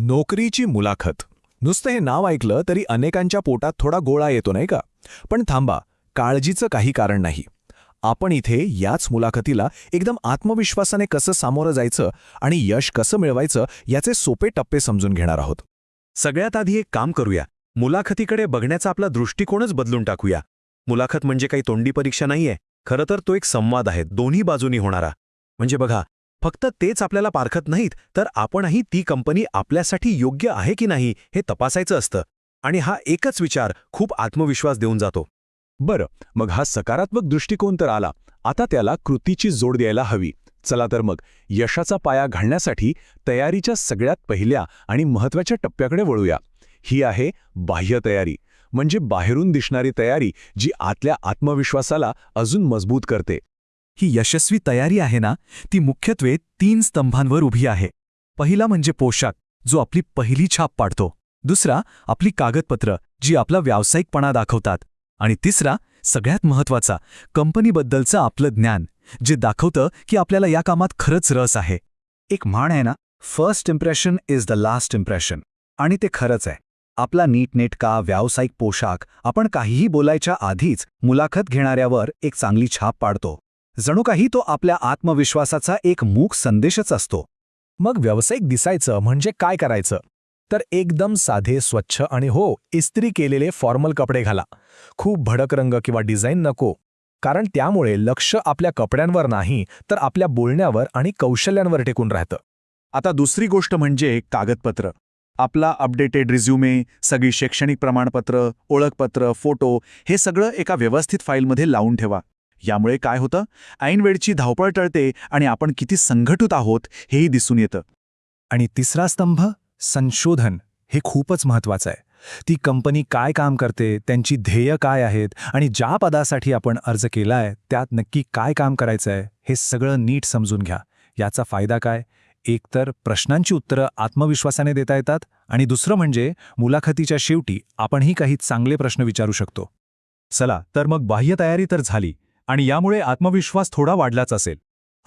नोकरीची मुलाखत. नुसतं हे नाव ऐकलं तरी अनेकांच्या पोटात थोडा गोळा येतो नाही का? पण थांबा काळजीचं काही कारण नाही. आपण इथे याच मुलाखतीला एकदम आत्मविश्वासाने कसं सामोरं जायचं आणि यश कसं मिळवायचं याचे सोपे टप्पे समजून घेणार आहोत. सगळ्यात आधी एक काम करूया. मुलाखतीकडे बघण्याचा आपला दृष्टिकोनच बदलून टाकूया. मुलाखत म्हणजे काही तोंडी परीक्षा नाहीये. खरं तर तो एक संवाद आहे दोन्ही बाजूनी होणारा. म्हणजे बघा फक्त तेच आपल्याला पारखत नाहीत तर आपणही ती कंपनी आपल्यासाठी योग्य आहे की नाही हे तपासायचं असतं. आणि हा एकच विचार खूप आत्मविश्वास देऊन जातो. बरं मग हा सकारात्मक दृष्टिकोन तर आला. आता त्याला कृतीची जोड द्यायला हवी. चला तर मग यशाचा पाया घालण्यासाठी तयारीच्या सगळ्यात पहिल्या आणि महत्त्वाच्या टप्प्याकडे वळूया. ही आहे बाह्य तयारी म्हणजे बाहेरून दिसणारी तयारी जी आतल्या आत्मविश्वासाला अजून मजबूत करते. ही यशस्वी तयारी आहे ना ती मुख्यत्वे तीन स्तंभांवर उभी आहे. पहिला म्हणजे पोशाख जो आपली पहिली छाप पाडतो. दुसरा आपली कागदपत्र जी आपला व्यावसायिकपणा दाखवतात. आणि तिसरा सगळ्यात महत्त्वाचा कंपनीबद्दलचं आपलं ज्ञान जे दाखवतं की आपल्याला या कामात खरंच रस आहे. एक म्हण आहे ना first impression is the last impression आणि ते खरंच आहे. आपला नीटनेटका व्यावसायिक पोशाख आपण काहीही बोलायच्या आधीच मुलाखत घेणाऱ्यावर एक चांगली छाप पाडतो. जणू काही तो आपल्या आत्मविश्वासाचा एक मूक संदेशच असतो. मग व्यावसायिक दिसायचं म्हणजे काय करायचं? तर एकदम साधे स्वच्छ आणि हो इस्त्री केलेले फॉर्मल कपडे घाला. खूप भडक रंग किंवा डिझाईन नको. कारण त्यामुळे लक्ष आपल्या कपड्यांवर नाही तर आपल्या बोलण्यावर आणि कौशल्यांवर टेकून राहतं. आता दुसरी गोष्ट म्हणजे कागदपत्र. आपला अपडेटेड रिझ्युमे सगळी शैक्षणिक प्रमाणपत्र ओळखपत्र फोटो हे सगळं एका व्यवस्थित फाईलमध्ये लावून ठेवा. यामुळे काय होतं? ऐनवेळची धावपळ टळते आणि आपण किती संघटित आहोत हेही दिसून येतं. आणि तिसरा स्तंभ संशोधन हे खूपच महत्वाचं आहे. ती कंपनी काय काम करते त्यांची ध्येय काय आहेत आणि ज्या पदासाठी आपण अर्ज केलाय त्यात नक्की काय काम करायचं आहे हे सगळं नीट समजून घ्या. याचा फायदा काय? एकतर प्रश्नांची उत्तरं आत्मविश्वासाने देता येतात आणि दुसरं म्हणजे मुलाखतीच्या शेवटी आपणही काही चांगले प्रश्न विचारू शकतो. चला तर मग बाह्य तयारी तर झाली. आणि यामुळे आत्मविश्वास थोडा वाढलाच असेल.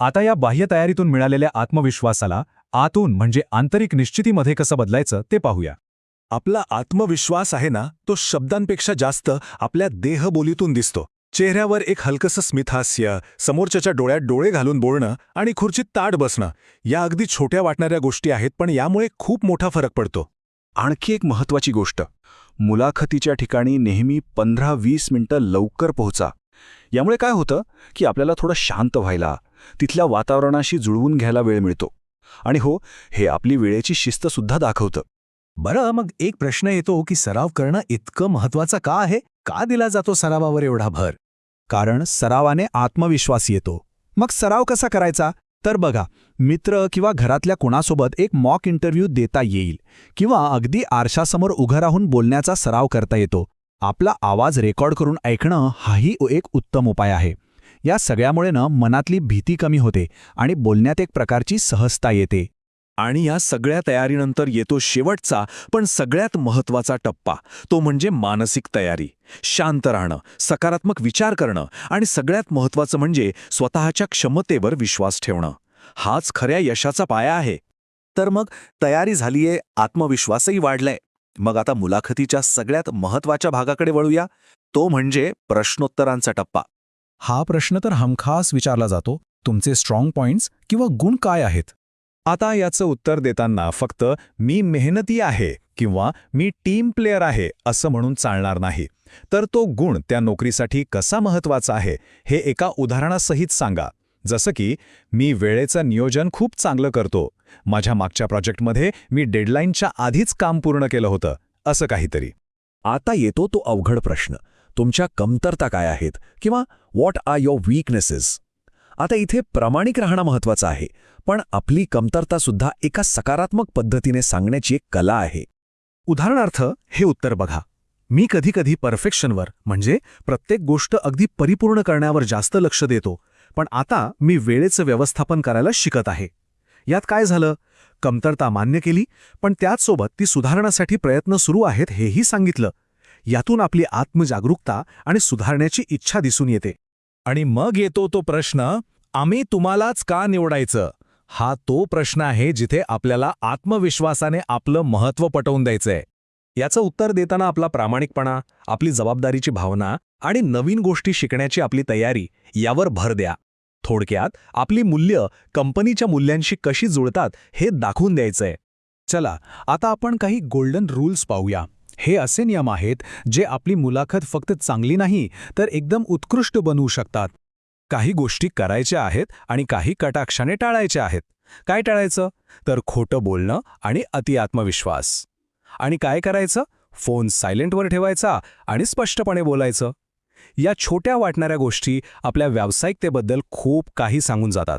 आता या बाह्य तयारीतून मिळालेल्या आत्मविश्वासाला आतून म्हणजे आंतरिक निश्चितीमध्ये कसं बदलायचं ते पाहूया. आपला आत्मविश्वास आहे ना तो शब्दांपेक्षा जास्त आपल्या देहबोलीतून दिसतो. चेहऱ्यावर एक हलकसं स्मितहास्य समोरच्याच्या डोळ्यात डोळे घालून बोलणं आणि खुर्चीत ताट बसणं या अगदी छोट्या वाटणाऱ्या गोष्टी आहेत पण यामुळे खूप मोठा फरक पडतो. आणखी एक महत्वाची गोष्ट. मुलाखतीच्या ठिकाणी नेहमी पंधरा वीस मिनिटं लवकर पोहोचा. यामुळे काय होतं की आपल्याला थोडं शांत व्हायला तिथल्या वातावरणाशी जुळवून घ्यायला वेळ मिळतो. आणि हो हे आपली वेळेची शिस्तसुद्धा दाखवतं. बरं मग एक प्रश्न येतो की सराव करणं इतकं महत्वाचं का आहे? का दिला जातो सरावावर एवढा भर? कारण सरावाने आत्मविश्वास येतो. मग सराव कसा करायचा? तर बघा मित्र किंवा घरातल्या कुणासोबत एक मॉक इंटरव्ह्यू देता येईल किंवा अगदी आरशासमोर उभं राहून बोलण्याचा सराव करता येतो. आपला आवाज रेकॉर्ड करून ऐकणं हाही एक उत्तम उपाय आहे. या सगळ्यामुळे ना मनातली भीती कमी होते आणि बोलण्यात एक प्रकारची सहजता येते. आणि या सगळ्या तयारीनंतर येतो शेवटचा पण सगळ्यात महत्त्वाचा टप्पा. तो म्हणजे मानसिक तयारी. शांत राहणं सकारात्मक विचार करणं आणि सगळ्यात महत्वाचं म्हणजे स्वतःच्या क्षमतेवर विश्वास ठेवणं. हाच खऱ्या यशाचा पाया आहे. तर मग तयारी झालीये आत्मविश्वासही वाढलाय. मग आता मुलाखतीच्या सगळ्यात महत्त्वाच्या भागाकडे वळूया. तो म्हणजे प्रश्नोत्तरांचा टप्पा. हा प्रश्न तर हमखास विचारला जातो. तुमचे स्ट्रॉंग पॉइंट्स किंवा गुण काय आहेत? आता याचं उत्तर देताना फक्त मी मेहनती आहे किंवा मी टीम प्लेअर आहे असं म्हणून चालणार नाही. तर तो गुण त्या नोकरीसाठी कसा महत्त्वाचा आहे हे एका उदाहरणासहित सांगा. जसं की मी वेळेचं नियोजन खूप चांगलं करतो. माझ्या मागच्या प्रोजेक्टमध्ये मी डेडलाईनच्या आधीच काम पूर्ण केलं होतं असं काहीतरी. आता येतो तो अवघड प्रश्न. तुमच्या कमतरता काय आहेत? किंवा व्हॉट आर युअर वीकनेसेस आता इथे प्रामाणिक राहणं महत्वाचं आहे पण आपली कमतरता सुद्धा एका सकारात्मक पद्धतीने सांगण्याची एक कला आहे. उदाहरणार्थ हे उत्तर बघा. मी कधीकधी परफेक्शनवर म्हणजे प्रत्येक गोष्ट अगदी परिपूर्ण करण्यावर जास्त लक्ष देतो पण आता मी वेळेचं व्यवस्थापन करायला शिकत आहे. यात काय झालं? कमतरता मान्य केली पण त्याचसोबत ती सुधारण्यासाठी प्रयत्न सुरू आहेत हेही सांगितलं. यातून आपली आत्मजागरूकता आणि सुधारण्याची इच्छा दिसून येते. आणि मग येतो तो प्रश्न आम्ही तुम्हालाच का निवडायचं? हा तो प्रश्न आहे जिथे आपल्याला आत्मविश्वासाने आपलं महत्त्व पटवून द्यायचंय. याचं उत्तर देताना आपला प्रामाणिकपणा आपली जबाबदारीची भावना आणि नवीन गोष्टी शिकण्याची आपली तयारी यावर भर द्या. थोडक्यात आपली मूल्य कंपनीच्या मूल्यांशी कशी जुळतात हे दाखवून द्यायचंय. चला आता आपण काही गोल्डन रूल्स पाहूया. हे असे नियम आहेत जे आपली मुलाखत फक्त चांगली नाही तर एकदम उत्कृष्ट बनवू शकतात. काही गोष्टी करायच्या आहेत आणि काही कटाक्षाने टाळायच्या आहेत. काय टाळायचं? तर खोटं बोलणं आणि अति आत्मविश्वास. आणि काय करायचं? फोन सायलेंटवर ठेवायचा आणि स्पष्टपणे बोलायचं. या छोट्या वाटणाऱ्या गोष्टी आपल्या व्यावसायिकतेबद्दल खूप काही सांगून जातात.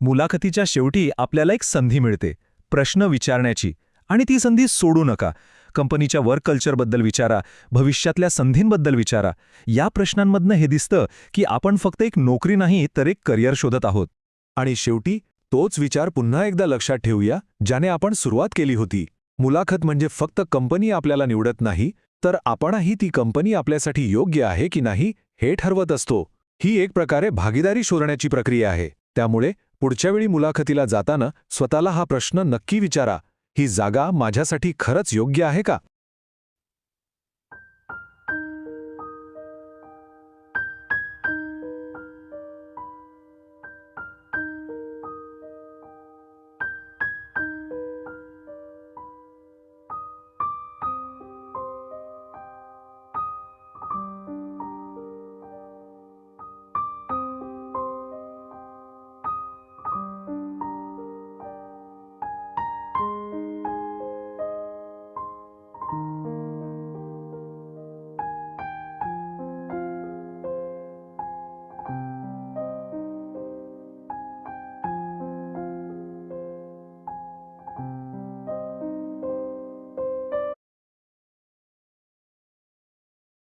मुलाखतीच्या शेवटी आपल्याला एक संधी मिळते प्रश्न विचारण्याची. आणि ती संधी सोडू नका. कंपनीच्या वर्क कल्चरबद्दल विचारा भविष्यातल्या संधींबद्दल विचारा. या प्रश्नांमधनं हे दिसतं की आपण फक्त एक नोकरी नाही तर एक करिअर शोधत आहोत. आणि शेवटी तोच विचार पुन्हा एकदा लक्षात ठेवूया ज्याने आपण सुरुवात केली होती. मुलाखत म्हणजे फक्त कंपनी आपल्याला निवडत नाही तर आपणही ती कंपनी आपल्यासाठी योग्य आहे की नाही हे ठरवत असतो. ही एक प्रकारे भागीदारी शोधण्याची प्रक्रिया आहे. त्यामुळे पुढच्या वेळी मुलाखतीला जाताना स्वतःला हा प्रश्न नक्की विचारा. ही जागा माझ्यासाठी खरंच योग्य आहे का?